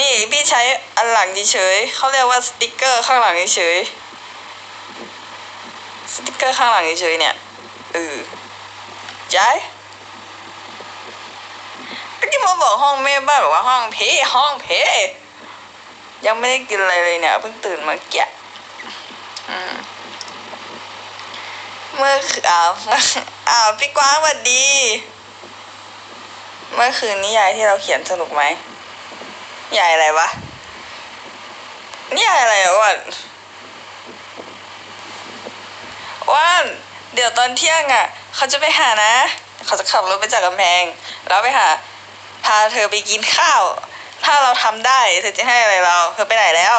นี่พี่ใช้อันหลังเฉยเขาเรียกว่าสติกเกอร์ข้างหลังเฉยสติกเกอร์ข้างหลังเฉยเนี่ยเออย้ายเมื่อกี้มาบอกห้องแม่บ้านบอกว่าห้องเพห้องเพยังไม่ได้กินอะไรเลยเนี่ยเพิ่งตื่นมาเกี้ยอืมเมื่อคืนอ้าวอ้าวพี่กวางสวัสดี เมื่อคืนนิยายที่เราเขียนสนุกไหม นิยายอะไรวะนิยายอะไรอะอ้วันอ้วันเดี๋ยวตอนเที่ยงอะ เขาจะไปหานะ เขาจะขับรถไปจากกำแพง แล้วไปหา พาเธอไปกินข้าว ถ้าเราทำได้เธอจะให้อะไรเรา เธอไปไหนแล้ว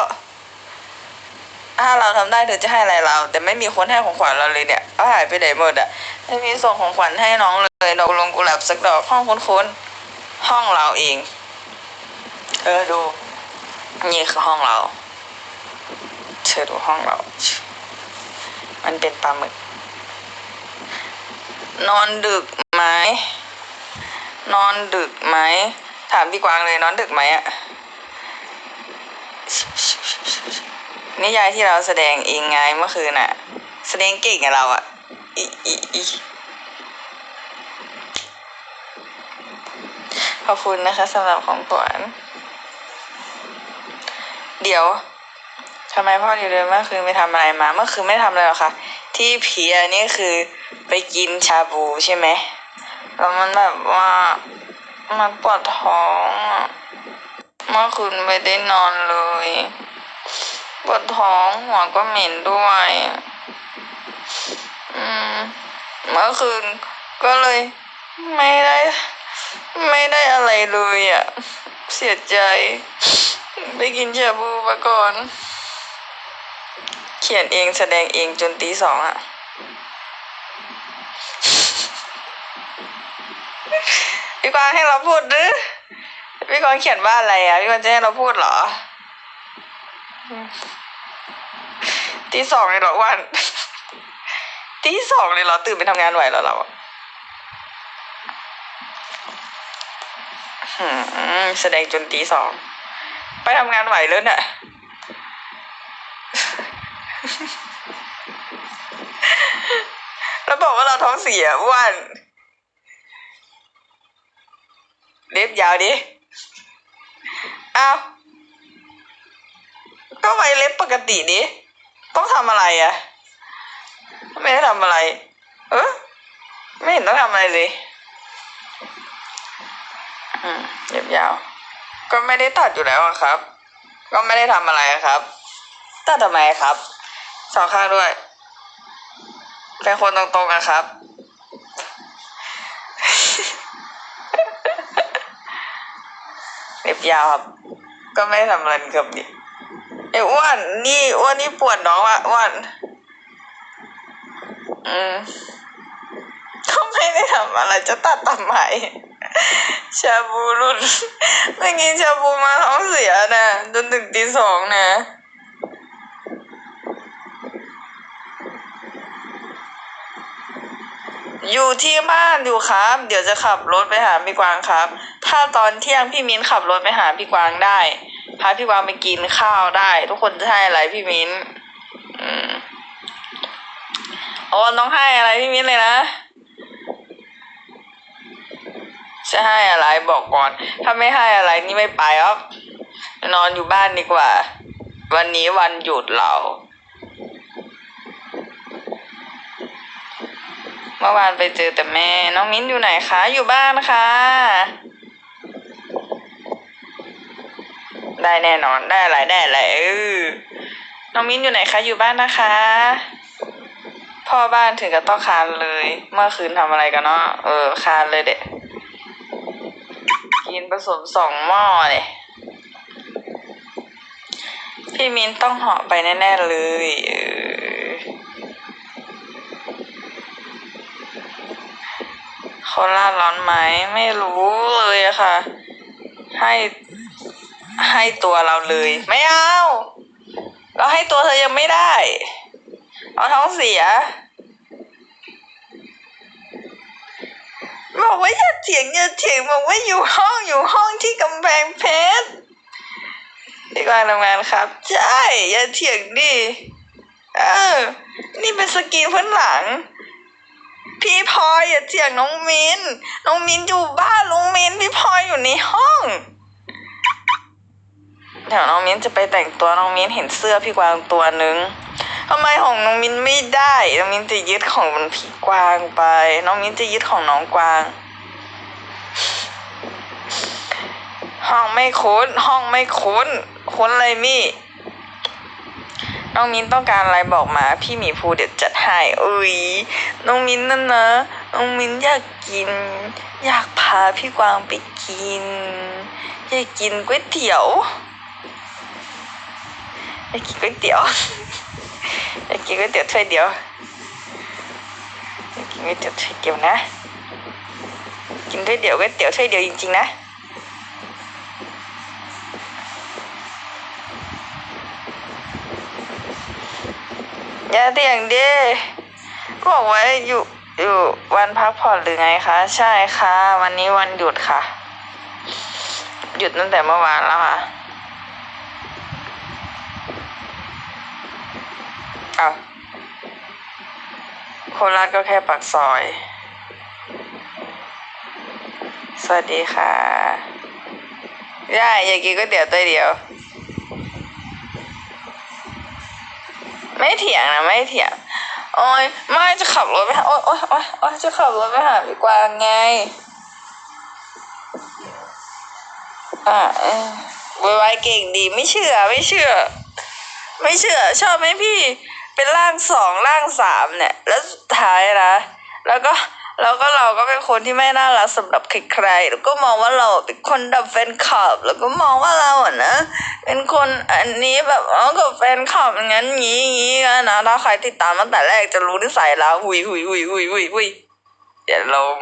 ถ้าเราทำได้เธอจะให้อะไรเรา แต่ไม่มีคนให้ของขวัญเราเลยเนี่ยเอาหายไปไหนหมดอะไม่มีส่งของขวัญให้น้องเลยดอกลงกุหลาบสักดอกห้องคุ้นๆห้องเราเอง เออดู นี่คือห้องเรา เธอดูห้องเรา มันเป็นปลาหมึก นอนดึกไหม นอนดึกไหม ถามพี่กวางเลยนอนดึกไหมอะนิยายที่เราแสดงเองไงเมื่อคืนอะแสดงเก่งกับเราอะอีอีอีขอบคุณนะคะสำหรับของขวัญ เดี๋ยวทำไมพ่อดีเลยเมื่อคืนไปทำอะไรมา เมื่อคืนไม่ทำอะไรหรอกค่ะ ที่เพียนี่คือไปกินชาบูใช่ไหมแล้วมันแบบว่ามันปวดท้องอะเมื่อคืนไม่ได้นอนเลยปวดท้องหัวก็เหม็นด้วยอืมเมื่อคืนก็เลยไม่ได้ ไม่ได้อะไรเลยอะ เสียใจ ไปกินชาบูมาก่อน เขียนเองแสดงเองจนตีสองอะพี่กวางให้เราพูดหรือพี่กวางเขียนว่าอะไรอะพี่กวางจะให้เราพูดเหรอตีสองเลยเหรอวันตีสองเลยเหรอตื่นไปทำงานไหวแล้วเราอะแสดงจนตีสอง ไปทำงานไหวแล้วเนี่ยแล้วบอกว่าเราท้องเสียอ้วนเล็บยาวดิอ้าวก็ไว้เล็บปกติดิต้องทำอะไรอะไม่ได้ทำอะไร เออไม่เห็นต้องทำอะไรเลยอืมเล็บยาว ก็ไม่ได้ตัดอยู่แล้วอะครับ ก็ไม่ได้ทำอะไรอะครับ ตัดทำไมครับ สองข้างด้วย เป็นคนตรงๆนะครับ เล็บยาวครับ ก็ไม่ได้ทำอะไรกือบดิไอ้อ้วนนี่อ้วนนี่ปวดน้องอะอ้วนอืมก็ไม่ได้ทำอะไรจะตัดทำไม ชาบูรุ่นไม่กินชาบูมาท้องเสียนะจนถึงตีสองนะอยู่ที่บ้านอยู่ครับ เดี๋ยวจะขับรถไปหาพี่กวางครับ ถ้าตอนเที่ยงพี่มิ้นขับรถไปหาพี่กวางได้ พาพี่กวางไปกินข้าวได้ ทุกคนจะให้อะไรพี่มิ้น อืมโอ้ต้องให้อะไรพี่มิ้นเลยนะ จะให้อะไรบอกก่อน ถ้าไม่ให้อะไรนี่ไม่ไปครับนอนอยู่บ้านดีกว่า วันนี้วันหยุดเรา เมื่อวานไปเจอแต่แม่ น้องมิ้นอยู่ไหนคะ อยู่บ้านค่ะ ได้แน่นอนได้อะไรได้อะไรเออน้องมิ้นอยู่ไหนคะ อยู่บ้านนะคะ พ่อบ้านถึงกับต้องคานเลย เมื่อคืนทำอะไรกันเนาะเออคานเลยเด็ก กินผสมสองหม้อเลยพี่มิ้นต้องเหาะไปแน่ ๆ เลยเออโคราชร้อนไหมไม่รู้เลยอะค่ะ ให้ให้ตัวเราเลย ไม่เอา เราให้ตัวเธอยังไม่ได้ เอาท้องเสีย บอกว่าอย่าเถียงอย่าเถียงบอกว่าอยู่ห้องอยู่ห้องที่กำแพงเพชรกวางทำงานครับ ใช่อย่าเถียงดิเออ นี่เป็นสกีพื้นหลัง พี่พลอยอย่าเถียงน้องมินน้องมินอยู่บ้านลุงมินพี่พลอยอยู่ในห้อง เดี๋ยวน้องมิ้นจะไปแต่งตัวน้องมิ้นเห็นเสื้อพี่กวางตัวหนึ่งทำไมของน้องมิ้นไม่ได้ น้องมิ้นจะยึดของมันพี่กวางไป น้องมิ้นจะยึดของน้องกวาง ห้องไม่คุ้น ห้องไม่คุ้น คุ้นอะไรมี่ น้องมิ้นต้องการอะไรบอกมา พี่หมีภูเดี๋ยวจัดให้อุ้ยน้องมิ้นนั่นนะน้องมิ้นอยากกิน อยากพาพี่กวางไปกิน อยากกินก๋วยเตี๋ยว อยากกินก๋วยเตี๋ยว อยากกินก๋วยเตี๋ยวถ้วยเดียวอยากกินก๋วยเตี๋ยวถ้วยเดียวนะ กินถ้วยเดียวก๋วยเตี๋ยวถ้วยเดียวจริงๆนะอย่าเตียงเดิบอกว่าอยู่อยู่วันพักผ่อนหรือไงคะ ใช่ค่ะ วันนี้วันหยุดค่ะ หยุดตั้งแต่เมื่อวานแล้วค่ะ อ้าวโคราชก็แค่ปากซอย สวัสดีค่ะย่าอยากกินก๋วยเตี๋ยวตัวเดียว ไม่เถียงนะ ไม่เถียง โอ้ยไม่จะขับรถไปหาโอ้ยโอ้ยโอ้ยโอ้ยจะขับรถไปหาพี่กวางไง อ่าเออไวๆเก่งดีไม่เชื่อไม่เชื่อ ไม่เชื่อ ชอบไหมพี่ เป็นร่างสองร่างสามเนี่ย แล้วสุดท้ายนะ แล้วก็แล้วก็เราก็เป็นคนที่ไม่น่ารักสำหรับใครๆ แล้วก็มองว่าเราเป็นคนดับแฟนคลับ แล้วก็มองว่าเราอะนะ เป็นคนอันนี้แบบอ๋อกับแฟนคลับอย่างนั้นงี้งี้กันนะ ถ้าใครติดตามตั้งแต่แรกจะรู้นิสัยเราหุยหุยหุยหุยหุยหุยเดี๋ยวลง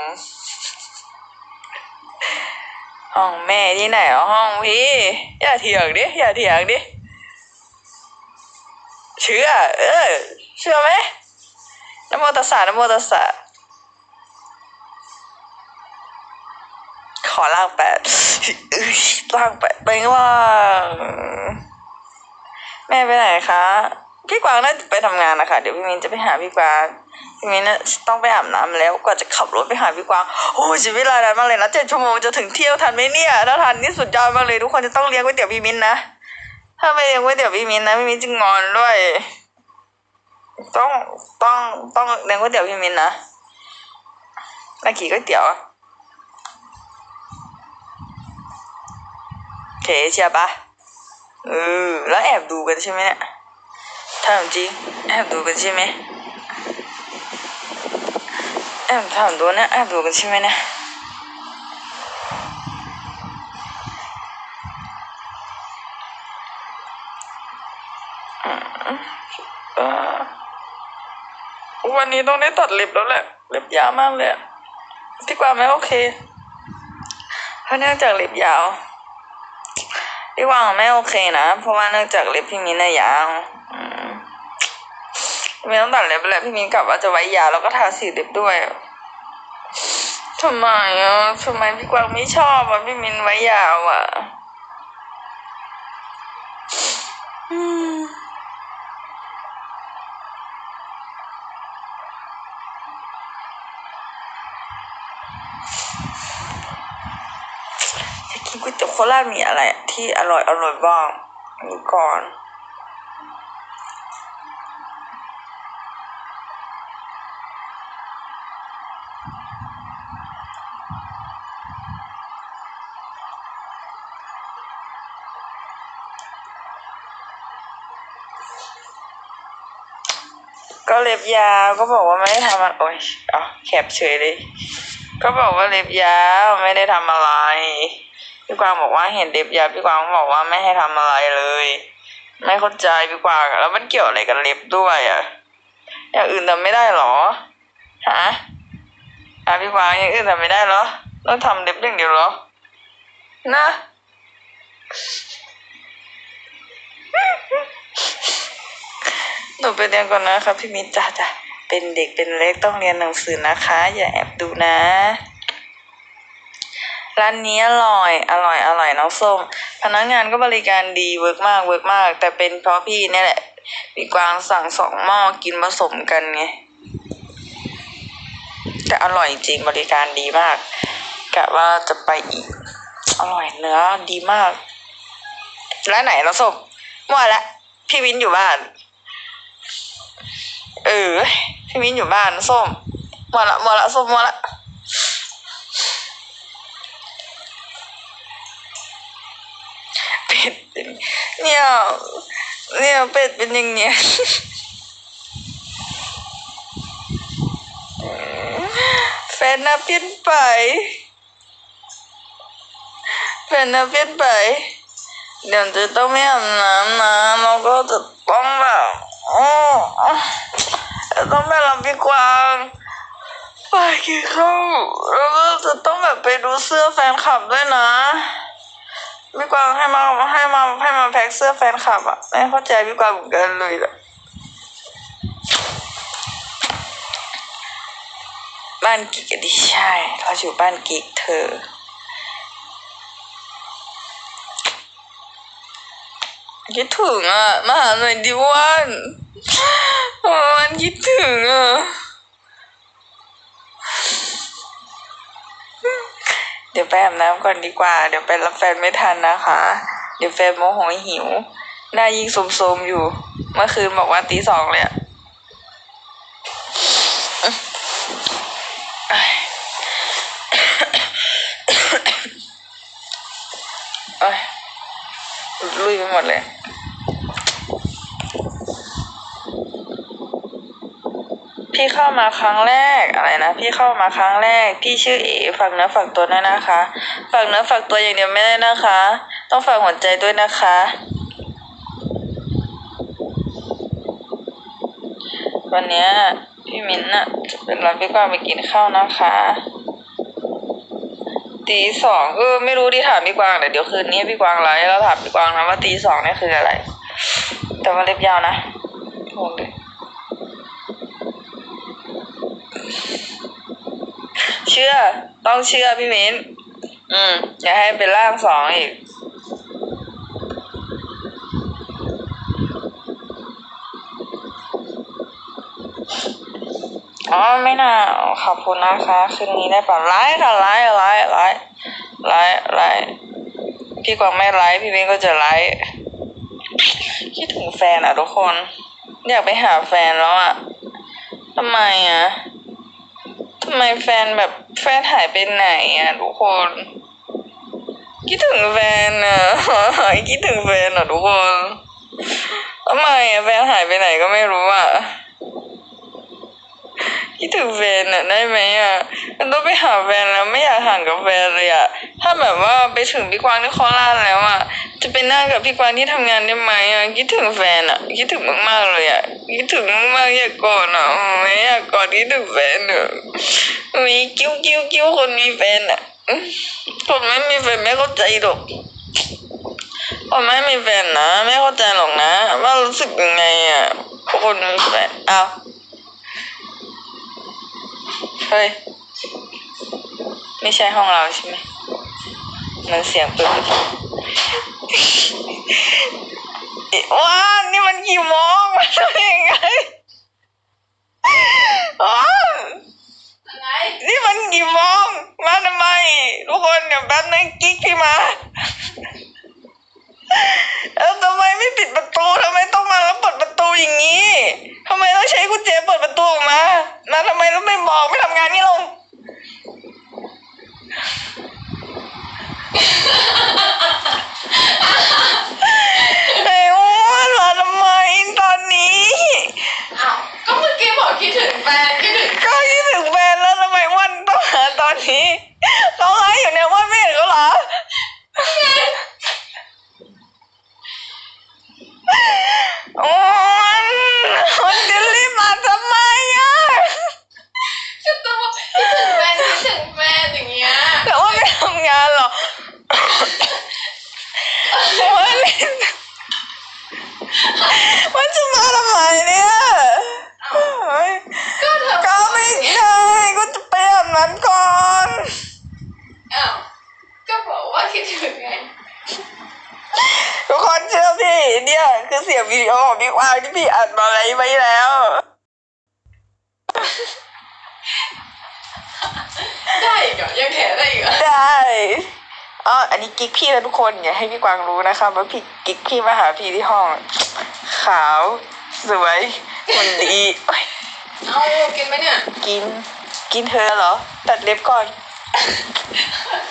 ห้องแม่ที่ไหนอะห้องพี่ อย่าเถียงดิ อย่าเถียงดิ เชื่อ เออ เชื่อไหมนโมตัสสะนโมตัสสะขอล่างแปดล่างแปดไปล่างแม่ไปไหนคะ พี่กวางน่าจะไปทำงานนะคะ เดี๋ยวพี่มินจะไปหาพี่กวาง พี่มินน่ะต้องไปอาบน้ำแล้วกว่าจะขับรถไปหาพี่กวาง โอ้ยชีวิตรานานมากเลยนะเจ็ดชั่วโมงจะถึงเที่ยวทันไหมเนี่ย ถ้าทันนี่สุดยอดมากเลยทุกคนจะต้องเลี้ยงก๋วยเตี๋ยวพี่มินนะ ถ้าไม่เลี้ยงก๋วยเตี๋ยวพี่มินนะพี่มินจะงอนด้วย ต้องต้องต้องเลี้ยงก๋วยเตี๋ยวพี่มินนะนากี่ก๋วยเตี๋ยวโอเคเชียปะเออแล้วแอบดูกันใช่ไหมเนี่ยถามจริงแอบดูกันใช่ไหมแอบถามดูนะแอบดูกันใช่ไหมเนี่ย วันนี้ต้องได้ตัดเล็บแล้วแหละ เล็บยาวมากเลยอะพี่กวางไม่โอเค เพราะเนื่องจากเล็บยาวพี่วางไม่โอเคนะ เพราะว่าเนื่องจากเล็บพี่มิ้นน่ะยาวอืมพี่มิ้นต้องตัดเล็บแหละพี่มิ้นกลับว่าจะไว้ยาวแล้วก็ทาสีเล็บด้วยทำไมอะทำไมพี่กวางไม่ชอบอะพี่มินไว้ยาวอะ คราชมีอะไรที่อร่อยอร่อยบ้างมีก่อน ก็เล็บยาวก็บอกว่าไม่ได้ทำอะไรโอ้ยเอแคปเฉยเลย ก็บอกว่าเล็บยาวไม่ได้ทำอะไร พี่กวางบอกว่าเห็นเล็บยาวพี่กวางบอกว่าไม่ให้ทำอะไรเลย ไม่เข้าใจพี่กวางแล้วมันเกี่ยวอะไรกับเล็บด้วยอะอย่างอื่นทำไม่ได้หรอฮะอะพี่กวางอย่างอื่นทำไม่ได้เหรอต้องทำเล็บอย่างเดียวเหรอ นะหนูไปเรียนก่อนนะครับพี่มิตรจ้าจ้ะเป็นเด็กเป็นเล็กต้องเรียนหนังสือนะคะ อย่าแอบดูนะ ร้านนี้อร่อย อร่อย อร่อยน้องส้ม พนักงานก็บริการดีเวิร์กมากเวิร์กมาก แต่เป็นเพราะพี่เนี่ยแหละพี่กวางสั่งสองหม้อกินผสมกันไงแต่อร่อยจริงบริการดีมากกะว่าจะไปอีก อร่อยเนื้อดีมากร้านไหนเราส่งมั่วละพี่วินอยู่บ้าน เออ พี่วินอยู่บ้านส้มมัวละมัวละส้มมัวละ เป็ดเป็นเนี่ยเนี่ยเป็ดเป็นอย่างเนี้ยแฟนน่ะเปลี่ยนไปแฟนน่ะเปลี่ยนไปเดี๋ยวจะต้องไม่อาบน้ำนะเราก็จะต้องแบบอ๋อจะต้องไปรับพี่กวางไปกินข้าวแล้วก็จะต้องแบบไปดูเสื้อแฟนคลับด้วยนะ พี่กวางให้มาให้มาให้มาแพ็คเสื้อแฟนคลับอะไม่เข้าใจพี่กวางเหมือนกันเลยอะบ้านกิกดิใช่เราอยู่บ้านกิกเธอ คิดถึงอะ มาหาหน่อยดิวันวันคิดถึงอะ เดี๋ยวไปอาบน้ำก่อนดีกว่า เดี๋ยวไปรับแฟนไม่ทันนะคะ เดี๋ยวแฟนโมโหหิว หน้ายิงโสมๆอยู่ เมื่อคืนบอกว่าตีสองเลยอะเอ้ยลุยไปหมดเลย พี่เข้ามาครั้งแรกอะไรนะพี่เข้ามาครั้งแรกพี่ชื่อเอฝากเนื้อฝากตัวด้วยนะคะฝากเนื้อฝากตัวอย่างเดียวไม่ได้นะคะ ต้องฝากหัวใจด้วยนะคะ วันนี้พี่มิ้นน่ะจะเป็นรับพี่กวางไปกินข้าวนะคะตีสองเออไม่รู้ที่ถามพี่กวางแต่เดี๋ยวคืนนี้พี่กวางไลฟ์แล้วถามพี่กวางนะว่าตีสองนี่คืออะไร แต่ว่าเล็บยาวนะงงเลย เชื่อ ต้องเชื่อพี่มิ้น อืม อย่าให้เป็นร่างสองอีก อ๋อ ไม่น่า ขอบคุณนะคะ คืนนี้ได้ป่ะไลฟ์ค่ะไลฟ์ไลฟ์ไลฟ์ไลฟ์ไลฟ์พี่กวางไม่ไลฟ์พี่มิ้นก็จะไลฟ์คิดถึงแฟนอะทุกคน อยากไปหาแฟนแล้วอะทำไมอะ ทำไมแฟนแบบแฟนหายไปไหนอะทุกคน คิดถึงแฟนอะคิดถึงแฟนอะทุกคนทำไมอะแฟนหายไปไหนก็ไม่รู้อะ คิดถึงแฟนอะได้ไหมอะมันต้องไปหาแฟนแล้วไม่อยากห่างกับแฟนเลยอะถ้าแบบว่าไปถึงพี่กวางที่โคราชแล้วอะจะไปนั่งกับพี่กวางที่ทำงานได้ไหมอะคิดถึงแฟนอะคิดถึงมากๆเลยอะคิดถึงมากๆอยากกอดอะไม่อยากกอดคิดถึงแฟนอะมีกิ้วกิ้วกิ้วคนมีแฟนอะคนไม่มีแฟนไม่เข้าใจหรอกคนไม่มีแฟนนะ ไม่เข้าใจหรอกนะ ว่ารู้สึกยังไงอะคนมีแฟนอ้าว เฮ้ย ไม่ใช่ห้องเราใช่ไหมมันเสียงปืนเอ๊ะว้านี่มันกี่โมงมันทำยังไงว้าอะไรนี่มันกี่โมงมาทำไม ทุกคนเดี๋ยวแป๊บนึงกิ๊กพี่มา เออทำไมไม่ปิดประตูทำไมต้องมาแล้วเปิดประตูอย่างนี้ทำไมต้องใช้กุญแจเปิดประตูออกมามาทำไมแล้วไม่บอกไม่ทำงานนี่ลง ไอ้อ้วนมาทำไมตอนนี้ อ้าวก็เมื่อกี้บอกคิดถึงแฟนคิดถึง ก็คิดถึงแฟนแล้วทำไมอ้วันต้องหาตอนนี้เขาไลฟ์อยู่เนี่ยอ้ว่าไม่เห็นเขาเหรออ้วนอ้วนจะรีบมาทำไมอะ ก็ต้องบอกคิดถึงแฟนคิดถึงแฟนอย่างเงี้ย แต่ว่าไม่ทำงานหรอกอ้วนอ้วนจะมาทำไมเนี่ยเฮ้ย ก็เธอ ก็ไม่ได้ก็จะไปอาบน้ำก่อน อ้าวก็บอกว่าคิดถึงไง เนี่ย คือเสียงวิดีโอของพี่กวางที่พี่อัดมาอะไรไว้แล้ว ได้อีกเหรอยังแถได้อีกเหรอได้อ๋ออันนี้กิ๊กพี่นะทุกคนอย่าให้พี่กวางรู้นะคะว่าพี่กิ๊กพี่มาหาพี่ที่ห้อง ขาวสวยหุ่นดีโอ๊ยเอากินไหมเนี่ย กิน กินเธอเหรอ ตัดเล็บก่อน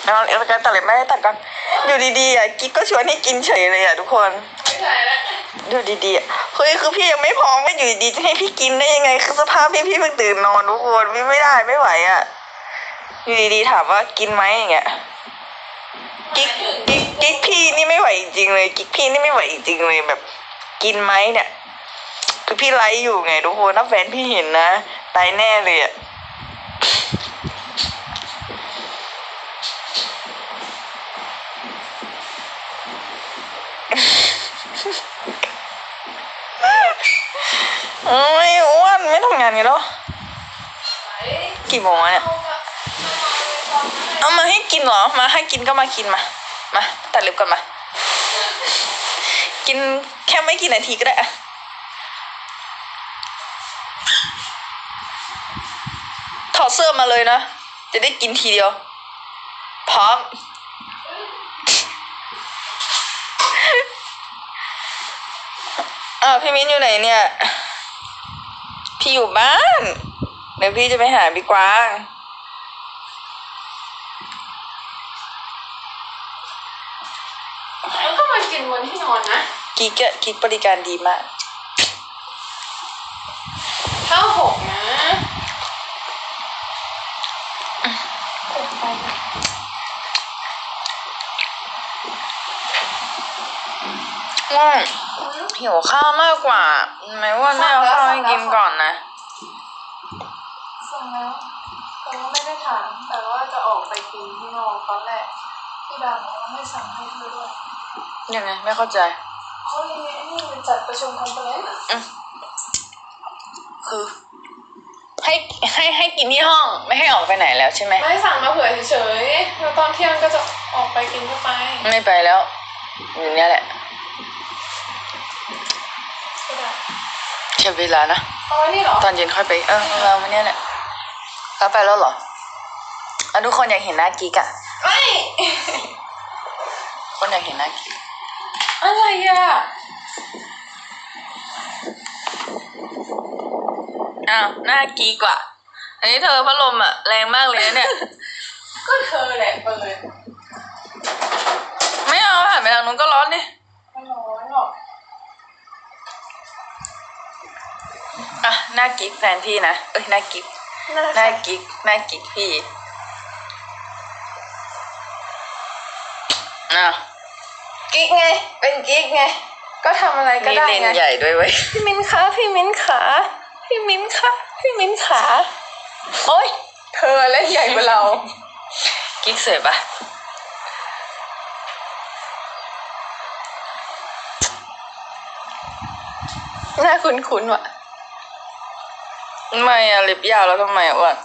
เอาเอาการตัดเล็บไม่ได้ตัดก่อนอยู่ดีๆอะกิ๊กก็ชวนให้กินเฉยเลยอะทุกคนไม่ใช่แล้ว ดูดีๆเฮ้ยคือพี่ยังไม่พร้อมไม่อยู่ดีจะให้พี่กินได้ยังไง คือสภาพพี่พี่เพิ่งตื่นนอนทุกคนพี่ไม่ได้ไม่ไหวอะ อยู่ดีๆถามว่ากินไหมอย่างเงี้ย กิ๊กกิ๊กกิ๊กพี่นี่ไม่ไหวจริงเลย กิ๊กพี่นี่ไม่ไหวจริงเลยแบบ กินไหมเนี่ย คือพี่ไลฟ์อยู่ไงทุกคนถ้าแฟนพี่เห็นนะตายแน่เลยอะ ทำงานกันแล้ว กี่โมงเนี่ยเอามาในซองนั้นเลยเอามาให้กินเหรอ มาให้กินก็มากินมา มาตัดเล็บก่อนมา กินแค่ไม่กี่นาทีก็ได้อะถอดเสื้อมาเลยนะ จะได้กินทีเดียว พร้อม อ้าวพี่มิ้นอยู่ไหนเนี่ย พี่อยู่บ้านเดี๋ยวพี่จะไปหาพี่กวาง แล้วก็มากินวันที่นอนนะกิ๊กอะกิ๊กบริการดีมากข้าวหกนะว่าง หิวข้าวมากกว่าไหมว่าแม่เอาข้าวให้กินก่อนนะสั่งแล้วแต่ว่าไม่ได้ถามแต่ว่าจะออกไปกินที่นอกตอนแรกพี่ดาบอกว่าไม่สั่งให้เธอด้วยยังไงไม่เข้าใจเขามีไอ้นี่มันจัดประชุมคอนเฟอเรนซ์อะคือ ให้ให้ให้กินที่ห้องไม่ให้ออกไปไหนแล้วใช่ไหมไม่สั่งมาเผื่อเฉยๆแล้วตอนเที่ยงก็จะออกไปกินก็ไป ไม่ไปแล้วอยู่เนี่ยแหละ แค่เวลานะเอาไว้นี่เหรอตอนเย็นค่อยไปเออเรามาเนี่ยแหละแล้วไปแล้วเหรออะทุกคนอยากเห็นหน้ากิ๊กอะไม่ คนอยากเห็นหน้ากิ๊กอะไรอะอ้าวหน้ากิ๊กว่ะอันนี้เธอพัดลมอะแรงมากเลยนะเนี่ย ก็เธอแหละเปิดไม่เอาหันไปทางนู้นก็ร้อนดิ ไม่ร้อนหรอก อะหน้ากิ๊กแฟนพี่นะ เอ้ยหน้ากิ๊กน่าหน้ากิ๊กหน้ากิ๊กพี่อ้าวกิ๊กไง เป็นกิ๊กไง ก็ทำอะไรก็มีได้เลนไงใหญ่ด้วยเว้ย พี่มิ้นคะพี่มิ้นขาพี่มิ้นคะพี่มิ้นขาโอ๊ย เธอเล่นใหญ่กว่าเรา กิ๊กสวยปะหน้าคุ้นๆว่ะ ไม่อะเล็บยาวแล้วทำไมอะอ้วน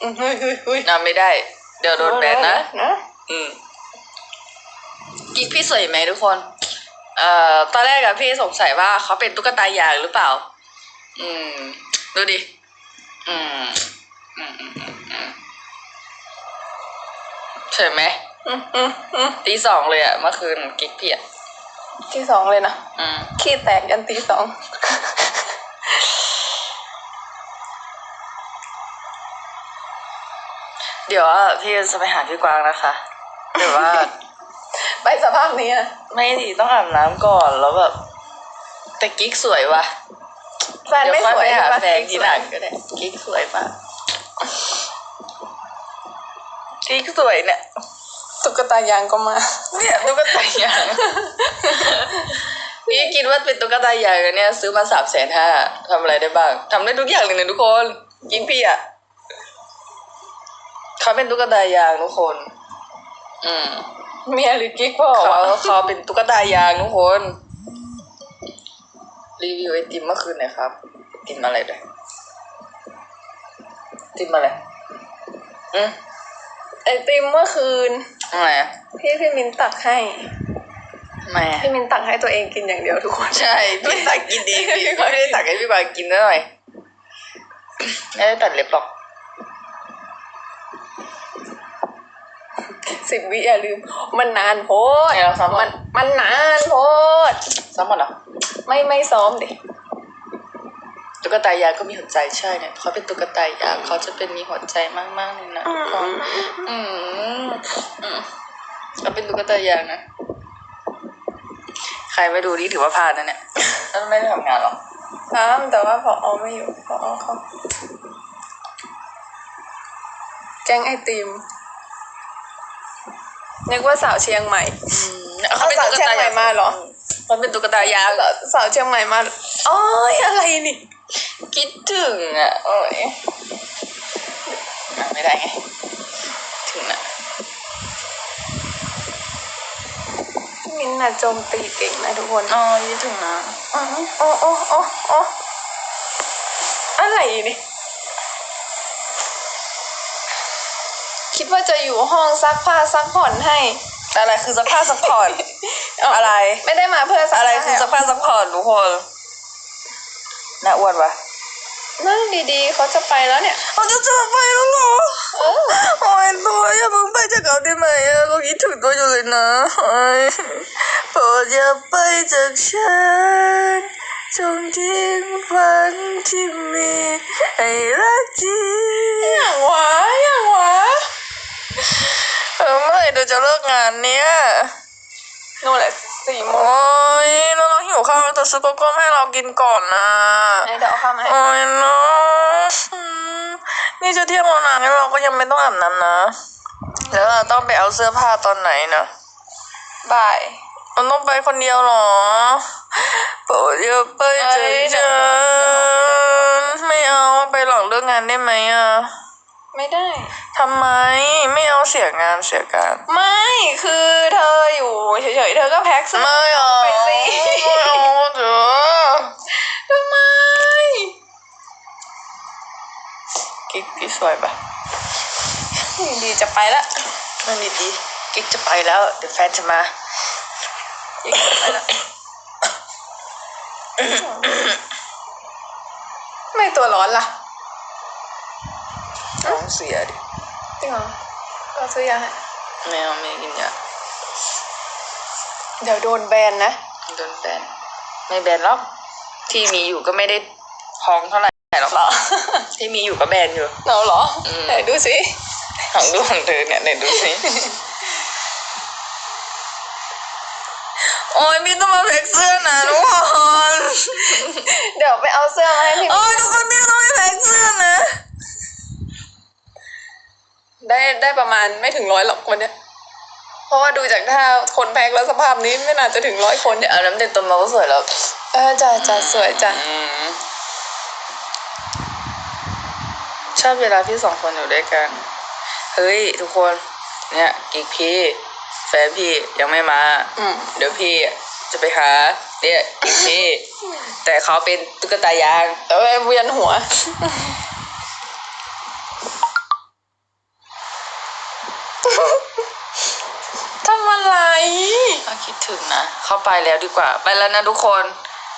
อืมเฮ้ยเฮ้ยเฮ้ยน่าไม่ได้ เดี๋ยวโดนแบนนะ นะอืมกิ๊กพี่สวยไหมทุกคน เอ่อ ตอนแรกอะพี่สงสัยว่าเขาเป็นตุ๊กตายางหรือเปล่า อืม ดูดิ อืม อืมอืมอืมอืมสวยไหมอืมอืมอืมตีสองเลยอะเมื่อคืนกิ๊กพี่อะที่สองเลยนะ อืม ขี้แตกกันตีสอง เดี๋ยวอะพี่จะไปหาพี่กวางนะคะเดี๋ยวว่า ไปสภาพนี้อะไม่ดีต้องอาบน้ำก่อนแล้วแบบแต่กิ๊กสวยว่ะแฟนเดี๋ยวไม่ค่อยสวยไปหาใช่ปะแฟนทีหลังก็ได้กิ๊กสวยมากกิ๊กสวยเนี่ย ตุ๊กตายางก็มา เนี่ยตุ๊กตายางพี่คิดว่าเป็นตุ๊กตายางอันเนี่ย ซื้อมาสามแสนห้าทำอะไรได้บ้างทำได้ทุกอย่างเลยนะทุกคน กิ๊กพี่อะ เขาเป็นตุ๊กตายางทุกคน อืมเมียหรือกิ๊กบอกเขาว่าเขาเป็นตุ๊กตายางทุกคน รีวิวไอติมเมื่อคืนหน่อยครับไอติมอะไรด้วยไอติมอะไรอืมไอติมเมื่อคืนอะไรอะพี่พี่มินตักให้ทำไมอะพี่มินตักให้ตัวเองกินอย่างเดียวทุกคนใช่พี่ตักกินเองพี่พี่ไม่ได้ตักให้พี่กวางกินซะหน่อยไม่ได้ตัดเล็บหรอก สิบวิอย่าลืม มันนานโพดไงเราซ้อมมัมันนมันนานโพดซ้ำหมดเหรอไม่ไม่ซ้อมดิตุ๊กตายางก็มีหัวใจใช่เนี่ยเขาเป็นตุ๊กตายางเขาจะเป็นมีหัวใจมากๆเลยนะทุกคนอืมอืมเขาเป็นตุ๊กตายางนะใครไม่ดูนี่ถือว่าพลาดนะเนี่ยแล้วไม่ได้ทำงานหรอซ้ำแต่ว่าพออไม่อยู่พออเขาแกงไอติม นึกว่าสาวเชียงใหม่อืมเขาเป็นตุ๊กเอาสาวเชียงตาใหม่ยางมาเหรอเขาเป็นตุ๊กตายางสาวสาวเชียงใหม่มาโอ้ยอะไรนี่คิดถึงอะโอ้ยอะไม่ได้ไงถึงนะพี่มินน่ะโจมตีเก่งนะทุกคนอ๋อคิดถึงนะอ๋อโอ้โอ้โอ้โอ้อะไรนี่ คิดว่าจะอยู่ห้องซักผ้าซักผ่อนให้ อะไรคือสภาพซัพพอร์ต อะไร ไม่ได้มาเพื่อซักอะไรผ้าคือสภาพซัพพอร์ตทุกคนน่าอ้วนวะนั่งดีๆ เขาจะไปแล้วเนี่ยเขาจะจากไปแล้วเหรอเออ โอ้ยตัวอย่าเพิ่งไปจากเขาได้ไหมอะเราคิดถึงตัวอยู่เลยนะโอ้ยโปรดอย่าไปจากฉันจงทิ้งฝันที่มีให้รักจริง อย่างวะอย่างวะ เออเมื่อไหร่เราจะเลิกงานเนี่ยนู่นแหละสี่โมโอ้งยแล้วเราหิวข้าวแต่ซื้อโกโก้มาให้เรากินก่อนนะไหนเดี๋ยวเอาข้าวมาให้โอ้ยเนาะอืมนี่จะเที่ยงแล้วนะงั้นเราก็ยังไม่ต้องอาบน้ำนะแล้วเราต้องไปเอาเสื้อผ้าตอนไหนนะบ่ายมันต้องไปคนเดียวเหรอโปรดอย่าไปจากฉันไม่เอาไปหลังเลิกงานได้ไหมอะ ไม่ได้ ทำไมไม่เอาเสียงานเสียการไม่คือเธออยู่เฉยๆ เธอก็แพ็คเสื้อไม่เอาไปสิไม่เอาเถอะทำไม กิ๊กกิ๊กสวยปะดีจะไปละนั่นดีๆกิ๊กจะไปแล้ว เดี๋ยวแฟนจะมาอีกจะไปละไม่ตัวร้อนล่ะท้อง เสียดิจริงเหรอก็ซื้อยาให้ไม่เอาไม่กินยาเดี๋ยวโดนแบนนะ โดนแบน ไม่แบนหรอก ที่มีอยู่ก็ไม่ได้ท้องเท่าไหร่หรอกเหรอ ที่มีอยู่ก็แบนอยู่เราเหรออืมไหนดูสิของดูของเธอเนี่ยไหนดูสิโอ้ยพี่ต้องมาแพ็กเสื้อนะทุกคน เดี๋ยวไปเอาเสื้อมาให้พี่โอ้ยทุกคนพี่ต้องไปแพ็กเสื้อนะ ได้ได้ประมาณไม่ถึงร้อยหรอกวันเนี้ยเพราะว่าดูจากถ้าคนแพ็คแล้วสภาพนี้ไม่น่าจะถึงร้อยคนเนี่ยเอาน้ำเด็ดต้มมาก็สวยแล้วเออจ้ะจ้ะสวยจ้ะอืมชอบเวลาพี่สองคนอยู่ด้วยกัน เฮ้ย ทุกคน เนี่ยกิ๊กพี่ แฟนพี่ยังไม่มา อืมเดี๋ยวพี่จะไปหาเนี่ยกิ๊กพี่ แต่เขาเป็นตุ๊กตายางแต่ว่าเวียนหัว คิดถึงนะ เข้าไปแล้วดีกว่า ไปแล้วนะทุกคน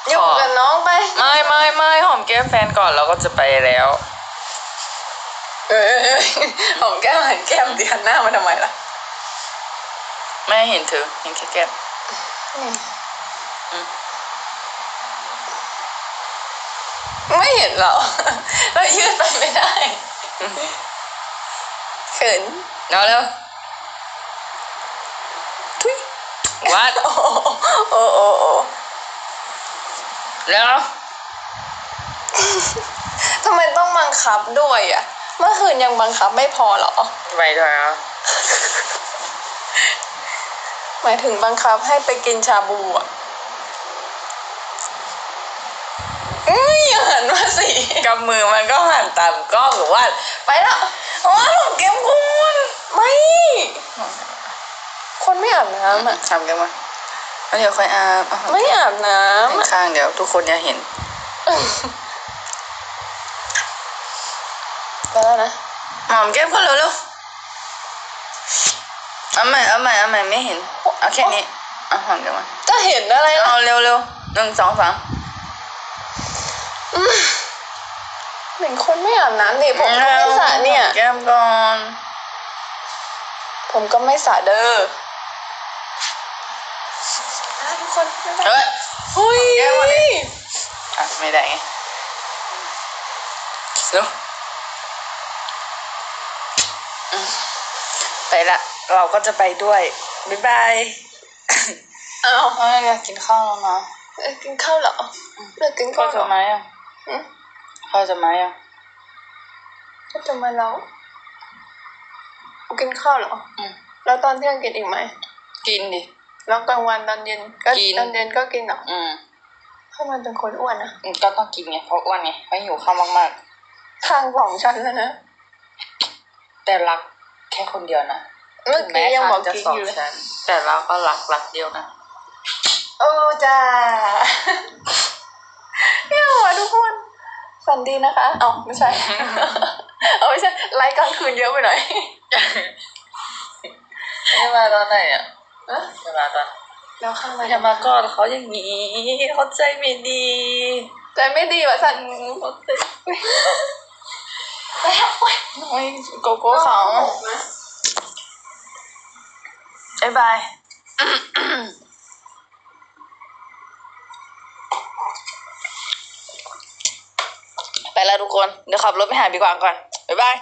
อยู่ขอกับน้องไป ไม่ไม่ไม่หอมแก้มแฟนก่อนแล้วก็จะไปแล้ว เออหอมแก้มหันแก้มดิหันหน้ามาทำไมล่ะไม่เห็นเธอเห็นแค่แก้มไม่เห็นเหรอเรายืดไปไม่ได้เขินเอาแล้วทุย วัดโอ้โอ้โอ้โอ้แล้ว ทำไมต้องบังคับด้วยอะ เมื่อคืนยังบังคับไม่พอเหรอ ไปด้วยอะหมายถึงบังคับให้ไปกินชาบูอะเอ้ยอย่าหันมาสิกำมือมันก็หันตามกล้องหรือว่า ไปแล้ว โอ้ยของเกมคุณไม่ คนไม่อาบน้ำอะทำกันมาแล้วเดี๋ยวค่อยอาบเอาไม่อาบน้ำอะข้างๆเดี๋ยวทุกคนจะเห็นไปแล้วนะหอมแก้มก็เร็วเร็วเอาใหม่เอาใหม่เอาใหม่ไม่เห็นเอาแค่นี้อะหันกันมาจะเห็นอะไรล่ะเอาเร็วเร็วหนึ่งสองสามเหมือนคนไม่อาบน้ำดิผมก็ไม่สระเนี่ย แก้มก่อน ผมก็ไม่สระเด้ออ่ เฮ้ยเฮ้ยแก้มก่อนดิอะไม่ได้ไงเร็วอืมไปละ เราก็จะไปด้วย บ๊ายบาย เอาเอ้ยอยากกินข้าวแล้วนะเอ้ยกินข้าวเหรอเลิกกินพ่อข้าวเหรจะอมายังอืมพ่อจะมายังก็จะมาแล้วกินข้าวเหรอ อืมแล้วตอนเที่ยงกินอีกไหมกินดิ แล้วกลางวันตอนเย็นก็กิน ตอนเย็นก็กินเหรออืมถ้ามันเป็นคนอ้วนนะก็ต้องกินไงเพราะอ้วนไงเพราะหิวข้าวมากทางสองชั้นแล้วนะ ๆ แต่รักแค่คนเดียวนะเมื่อกี้ยังบอกจะกิ๊กสองอยู่เลยชั้นแต่เราก็รักรักเดียวนะโอ้จ้าเนี่ยหัวทุกคนฝันดีนะคะเอ้าไม่ใช่ เอาไม่ใช่ไลฟ์กลางคืนเยอะไปหน่อยจะมาตอนไหนอะ อะจะมาตอนแล้วข้างในอย่ามากอดเขาอย่างนี้เขาใจไม่ดีใจไม่ดีว่ะสันเขาใจโอ้ยโกโก้เขาบายบายไปแล้วทุกคน เดี๋ยวขับรถไปหาพี่กวางก่อน บ๊ายบาย